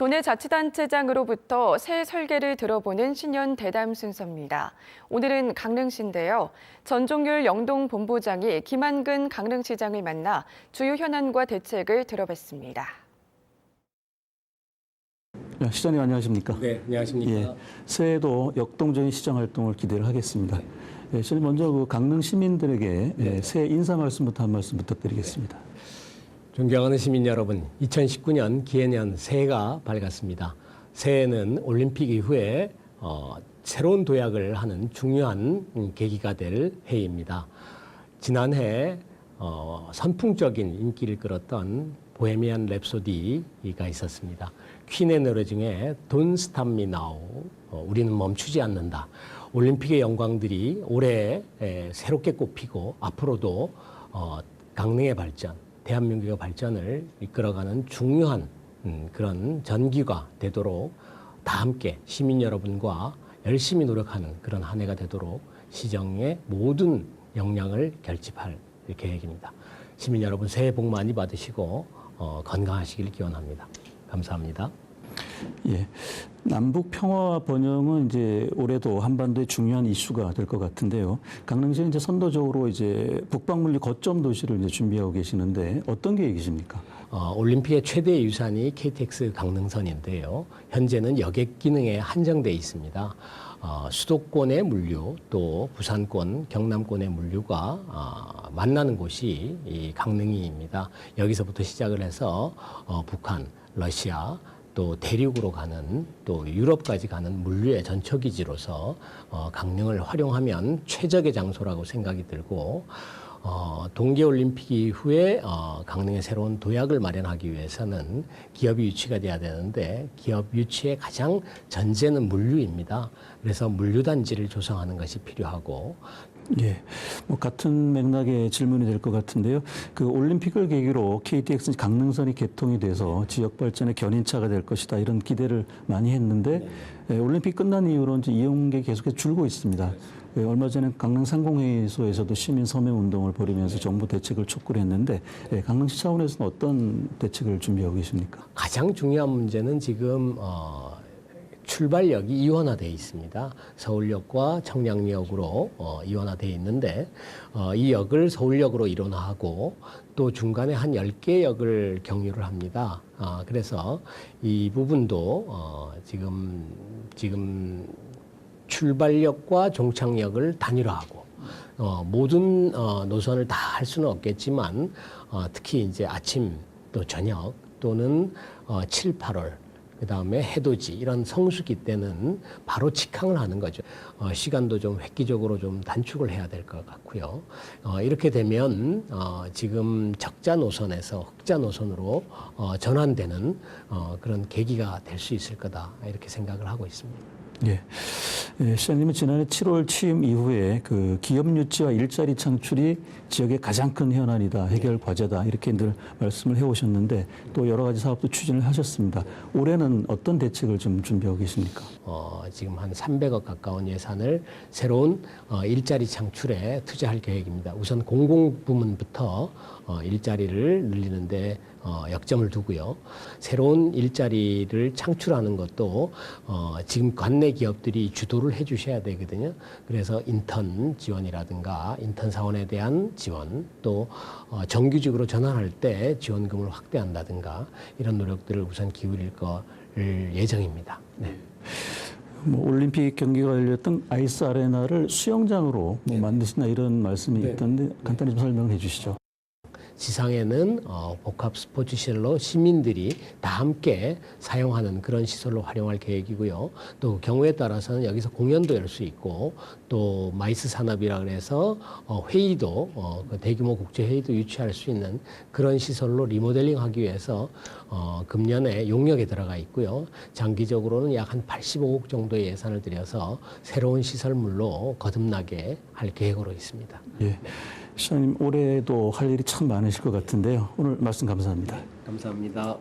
도내 자치단체장으로부터 새 설계를 들어보는 신년 대담 순서입니다. 오늘은 강릉시인데요. 전종률 영동 본부장이 김한근 강릉시장을 만나 주요 현안과 대책을 들어봤습니다. 네, 시장님 안녕하십니까? 네, 안녕하십니까. 예, 새해에도 역동적인 시장 활동을 기대를 하겠습니다. 예, 시장님 먼저 그 강릉 시민들에게 예, 새해 인사 말씀부터 한 말씀 부탁드리겠습니다. 존경하는 시민 여러분, 2019년 기해년 새해가 밝았습니다. 새해는 올림픽 이후에 어, 새로운 도약을 하는 중요한 음, 계기가 될 해입니다. 지난해 어, 선풍적인 인기를 끌었던 보헤미안 랩소디가 있었습니다. 퀸의 노래 중에 Don't Stop Me Now, 어, 우리는 멈추지 않는다. 올림픽의 영광들이 올해 에, 새롭게 꼽히고 앞으로도 어, 강릉의 발전, 대한민국의 발전을 이끌어가는 중요한 음, 그런 전기가 되도록 다 함께 시민 여러분과 열심히 노력하는 그런 한 해가 되도록 시정의 모든 역량을 결집할 계획입니다. 시민 여러분 새해 복 많이 받으시고 어, 건강하시길 기원합니다. 감사합니다. 예, 남북 평화 번영은 이제 올해도 한반도의 중요한 이슈가 될 것 같은데요. 강릉시는 이제 선도적으로 이제 북방물리 거점 도시를 이제 준비하고 계시는데 어떤 계획이십니까? 어, 올림픽의 최대 유산이 KTX 강릉선인데요. 현재는 여객 기능에 한정돼 있습니다. 어, 수도권의 물류 또 부산권, 경남권의 물류가 어, 만나는 곳이 이 강릉이입니다. 여기서부터 시작을 해서 어, 북한, 러시아 또 대륙으로 가는 또 유럽까지 가는 물류의 전초 기지로서 어, 강릉을 활용하면 최적의 장소라고 생각이 들고 어, 동계올림픽 이후에 어, 강릉의 새로운 도약을 마련하기 위해서는 기업이 유치가 돼야 되는데 기업 유치의 가장 전제는 물류입니다. 그래서 물류단지를 조성하는 것이 필요하고 예, 뭐 같은 맥락의 질문이 될 것 같은데요. 그 올림픽을 계기로 KTX 강릉선이 개통이 돼서 지역 발전의 견인차가 될 것이다 이런 기대를 많이 했는데 예, 올림픽 끝난 이후로 이제 이용객이 계속해서 줄고 있습니다. 예, 얼마 전에 강릉 상공회의소에서도 시민 서명 운동을 벌이면서 정부 대책을 촉구를 했는데 예, 강릉시 차원에서는 어떤 대책을 준비하고 계십니까? 가장 중요한 문제는 지금 어, 출발역이 이원화되어 있습니다. 서울역과 청량역으로 어, 이원화되어 있는데 어, 이 역을 서울역으로 일원화하고 또 중간에 한 10개 역을 경유를 합니다. 아, 그래서 이 부분도 어, 지금 지금 출발역과 종착역을 단일화하고 어, 모든 어, 노선을 다 할 수는 없겠지만 어, 특히 이제 아침 또 저녁 또는 어, 7, 8월 그 다음에 해돋이 이런 성수기 때는 바로 직항을 하는 거죠. 어, 시간도 좀 획기적으로 좀 단축을 해야 될 것 같고요. 어, 이렇게 되면 어, 지금 적자 노선에서 흑자 노선으로 어, 전환되는 어, 그런 계기가 될 수 있을 거다 이렇게 생각을 하고 있습니다. 예. 예, 시장님은 지난해 7월 취임 이후에 그 기업 유치와 일자리 창출이 지역의 가장 큰 현안이다, 해결 과제다, 이렇게 늘 말씀을 해 오셨는데 또 여러 가지 사업도 추진을 하셨습니다. 올해는 어떤 대책을 좀 준비하고 계십니까? 어, 지금 한 300억 가까운 예산을 새로운 어, 일자리 창출에 투자할 계획입니다. 우선 공공 부문부터 어, 일자리를 늘리는데 어, 역점을 두고요. 새로운 일자리를 창출하는 것도 어, 지금 관내 기업들이 주도를 해 주셔야 되거든요. 그래서 인턴 지원이라든가 인턴 사원에 대한 지원 또 어, 정규직으로 전환할 때 지원금을 확대한다든가 이런 노력들을 우선 기울일 거를 예정입니다. 네. 뭐 올림픽 경기가 열렸던 아이스 아레나를 수영장으로 뭐 만드신다 이런 말씀이 네. 있던데 간단히 좀 설명을 해주시죠. 지상에는 어, 복합 스포츠 시설로 시민들이 다 함께 사용하는 그런 시설로 활용할 계획이고요. 또 경우에 따라서는 여기서 공연도 열 수 있고 또 마이스 산업이라 그래서 어, 회의도 어, 그 대규모 국제 회의도 유치할 수 있는 그런 시설로 리모델링하기 위해서 어, 금년에 용역에 들어가 있고요. 장기적으로는 약 한 85억 정도의 예산을 들여서 새로운 시설물로 거듭나게 할 계획으로 있습니다. 예. 시장님 올해도 할 일이 참 많으실 것 같은데요. 오늘 말씀 감사합니다. 감사합니다.